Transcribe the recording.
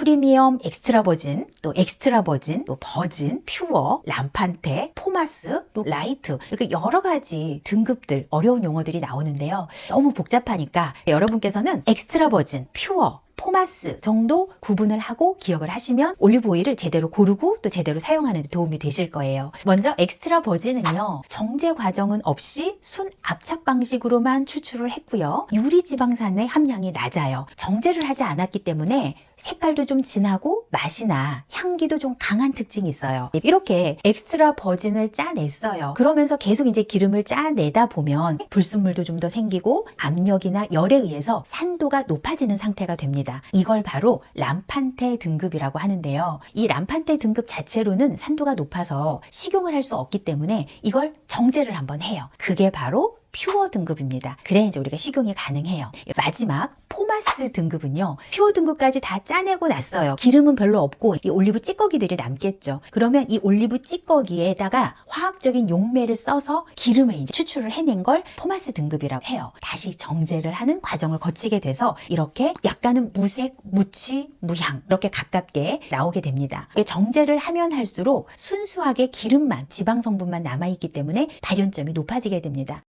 프리미엄 엑스트라 버진, 또 엑스트라 버진, 또 버진, 퓨어, 람판테, 포마스, 또 라이트 이렇게 여러 가지 등급들 어려운 용어들이 나오는데요. 너무 복잡하니까 여러분께서는 엑스트라 버진, 퓨어, 포마스 정도 구분을 하고 기억을 하시면 올리브 오일을 제대로 고르고 또 제대로 사용하는 데 도움이 되실 거예요. 먼저 엑스트라 버진은요. 정제 과정은 없이 순 압착 방식으로만 추출을 했고요. 유리 지방산의 함량이 낮아요. 정제를 하지 않았기 때문에 색깔도 좀 진하고 맛이나 향기도 좀 강한 특징이 있어요. 이렇게 엑스트라 버진을 짜냈어요. 그러면서 계속 이제 기름을 짜내다 보면 불순물도 좀 더 생기고 압력이나 열에 의해서 산도가 높아지는 상태가 됩니다. 이걸 바로 람판테 등급이라고 하는데요. 이 람판테 등급 자체로는 산도가 높아서 식용을 할 수 없기 때문에 이걸 정제를 한번 해요. 그게 바로 퓨어 등급입니다. 그래 이제 우리가 식용이 가능해요. 마지막 포마스 등급은요. 퓨어 등급까지 다 짜내고 났어요. 기름은 별로 없고 이 올리브 찌꺼기들이 남겠죠. 그러면 이 올리브 찌꺼기에다가 화학적인 용매를 써서 기름을 이제 추출을 해낸 걸 포마스 등급이라고 해요. 다시 정제를 하는 과정을 거치게 돼서 이렇게 약간은 무색, 무취, 무향 이렇게 가깝게 나오게 됩니다. 정제를 하면 할수록 순수하게 기름만 지방 성분만 남아 있기 때문에 발연점이 높아지게 됩니다.